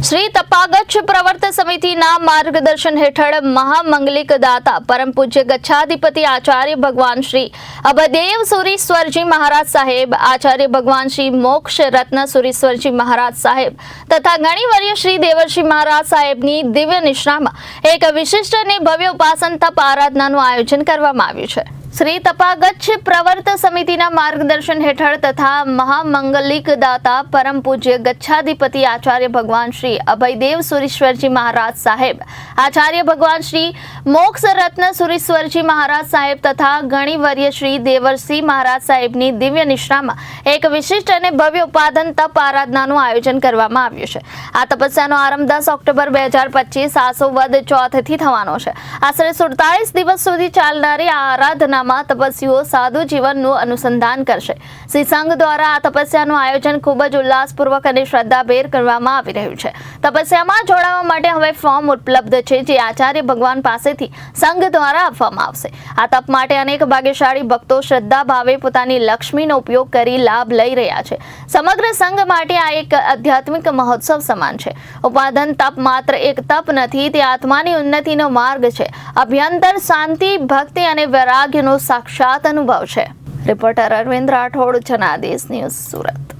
શ્રી તપાગચ્છ પ્રવર્ત સમિતિના માર્ગદર્શન હેઠળ મહામંગલિક દાતા, પરમ પૂજ્ય ગચ્છાધિપતિ આચાર્ય ભગવાન શ્રી અભદેવ સુરીશ્વરજી મહારાજ સાહેબ, આચાર્ય ભગવાન શ્રી મોક્ષ રત્ન સુરીશ્વરજી મહારાજ સાહેબ તથા ગણિવર્ય શ્રી દેવર્ષિ મહારાજ સાહેબની દિવ્ય નિષ્ણામાં એક વિશિષ્ટ અને ભવ્ય ઉપાસન તપ આરાધનાનું આયોજન કરવામાં આવ્યું છે. શ્રી તપાગચ્છ પ્રવર્ત સમિતિના માર્ગદર્શન હેઠળ તથા મહામંગલિક દાતા પરમ પૂજ્ય ગચ્છાધિપતિ આચાર્ય ભગવાન શ્રી અભયદેવ સુરેશ્વરજી મહારાજ સાહેબ. આચાર્ય ભગવાન શ્રી મોક્ષ રત્ન સુરેશ્વરજી મહારાજ સાહેબ તથા ગણિવર્ય શ્રી દેવરસિંહ મહારાજ સાહેબની દિવ્ય નિષ્ઠામાં એક વિશિષ્ટ અને ભવ્ય ઉપાદન તપ આરાધનાનું આયોજન કરવામાં આવ્યું છે. આ તપસ્યાનો આરંભ દસ ઓક્ટોબર બે હજાર પચીસ આસો વદ ચોથથી થવાનો છે. આશરે સુડતાલીસ દિવસ સુધી ચાલનારી આ આરાધનામાં તપસ્વીઓ સાધુ જીવનનું અનુસંધાન કરશે. શ્રી સંઘ દ્વારા આ તપસ્યાનું આયોજન ખૂબ જ ઉલ્લાસપૂર્વક અને શ્રદ્ધાભેર કરવામાં આવી રહ્યું છે. તપસ્યામાં જોડાવા માટે હવે ફોર્મ ઉપલબ્ધ છે જે આચાર્ય ભગવાન પાસેથી સંઘ દ્વારા આપવામાં આવશે. આ તપ માટે અનેક ભાગ્યશાળી ભક્તો શ્રદ્ધા ભાવે પોતાની લક્ષ્મીનો ઉપયોગ કરી લાભ લઈ રહ્યા છે. સમગ્ર સંઘ માટે આ એક આધ્યાત્મિક મહોત્સવ સમાન છે. ઉપાદન તપ માત્ર એક તપ નથી, તે આત્માની ઉન્નતિનો માર્ગ છે. અભ્યંતર શાંતિ, ભક્તિ અને વૈરાગ્યનો સાક્ષાત અનુભવ છે. Reporter Arvind Rathod, Janadesh news Surat.